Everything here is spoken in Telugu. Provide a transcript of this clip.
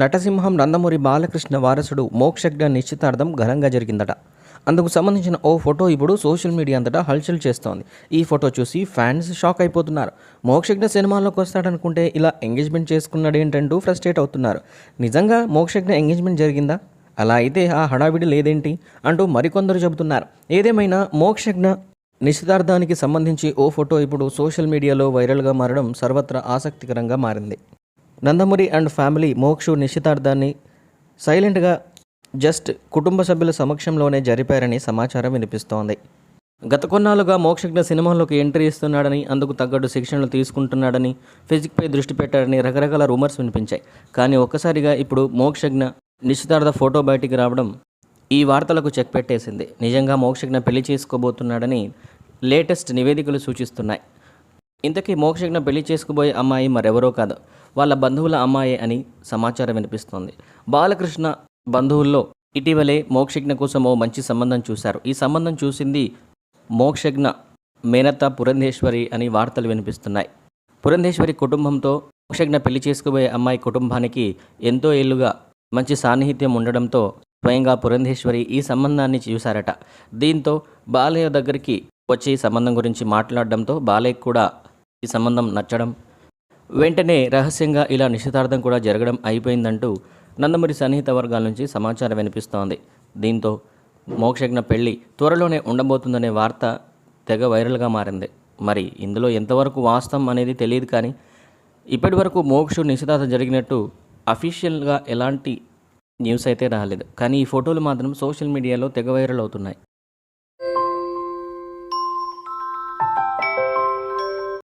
నటసింహం నందమూరి బాలకృష్ణ వారసుడు మోక్షజ్ఞ నిశ్చితార్థం ఘనంగా జరిగిందట. అందుకు సంబంధించిన ఓ ఫోటో ఇప్పుడు సోషల్ మీడియా అంతటా హల్చల్ చేస్తోంది. ఈ ఫోటో చూసి ఫ్యాన్స్ షాక్ అయిపోతున్నారు. మోక్షజ్ఞ సినిమాల్లోకి వస్తాడనుకుంటే ఇలా ఎంగేజ్మెంట్ చేసుకున్నాడేంటంటూ ఫ్రస్ట్రేట్ అవుతున్నారు. నిజంగా మోక్షజ్ఞ ఎంగేజ్మెంట్ జరిగిందా? అలా అయితే ఆ హడావిడి లేదేంటి? అంటూ మరికొందరు చెబుతున్నారు. ఏదేమైనా మోక్షజ్ఞ నిశ్చితార్థానికి సంబంధించి ఓ ఫోటో ఇప్పుడు సోషల్ మీడియాలో వైరల్గా మారడం సర్వత్రా ఆసక్తికరంగా మారింది. నందమూరి అండ్ ఫ్యామిలీ మోక్షు నిశ్చితార్థాన్ని సైలెంట్గా జస్ట్ కుటుంబ సభ్యుల సమక్షంలోనే జరిపారని సమాచారం వినిపిస్తోంది. గత కొన్నాళ్ళుగా మోక్షజ్ఞ సినిమాల్లోకి ఎంట్రీ ఇస్తున్నాడని అందుకు తగ్గట్టు శిక్షణలు తీసుకుంటున్నాడని ఫిజిక్పై దృష్టి పెట్టాడని రకరకాల రూమర్స్ వినిపించాయి. కానీ ఒక్కసారిగా ఇప్పుడు మోక్షజ్ఞ నిశ్చితార్థ ఫోటో బయటికి రావడం ఈ వార్తలకు చెక్ పెట్టేసింది. నిజంగా మోక్షజ్ఞ పెళ్ళి చేసుకోబోతున్నాడని లేటెస్ట్ నివేదికలు సూచిస్తున్నాయి. ఇంతకీ మోక్షజ్ఞ పెళ్ళి చేసుకుపోయే అమ్మాయి మరెవరో కాదు. వాళ్ళ బంధువుల అమ్మాయి అని సమాచారం వినిపిస్తోంది. బాలకృష్ణ బంధువుల్లో ఇటీవలే మోక్షజ్ఞ కోసం ఓ మంచి సంబంధం చూశారు. ఈ సంబంధం చూసింది మోక్షజ్ఞ మేనత్త పురంధేశ్వరి అని వార్తలు వినిపిస్తున్నాయి. పురంధేశ్వరి కుటుంబంతో మోక్షజ్ఞ పెళ్ళి చేసుకుపోయే అమ్మాయి కుటుంబానికి ఎంతో ఏళ్ళుగా మంచి సాన్నిహిత్యం ఉండడంతో స్వయంగా పురంధేశ్వరి ఈ సంబంధాన్ని చూశారట. దీంతో బాలయ్య దగ్గరికి వచ్చి సంబంధం గురించి మాట్లాడడంతో బాలయ్య కూడా ఈ సంబంధం నచ్చడం. వెంటనే రహస్యంగా ఇలా నిశ్చితార్థం కూడా జరగడం అయిపోయిందంటూ నందమూరి సన్నిహిత వర్గాల నుంచి సమాచారం వినిపిస్తోంది. దీంతో మోక్షజ్ఞ పెళ్ళి త్వరలోనే ఉండబోతుందనే వార్త తెగ వైరల్గా మారింది. మరి ఇందులో ఎంతవరకు వాస్తవం అనేది తెలియదు కానీ ఇప్పటి వరకు మోక్షు నిశ్చితార్థం జరిగినట్టు అఫీషియల్గా ఎలాంటి న్యూస్ అయితే రాలేదు. కానీ ఈ ఫోటోలు మాత్రం సోషల్ మీడియాలో తెగ వైరల్ అవుతున్నాయి.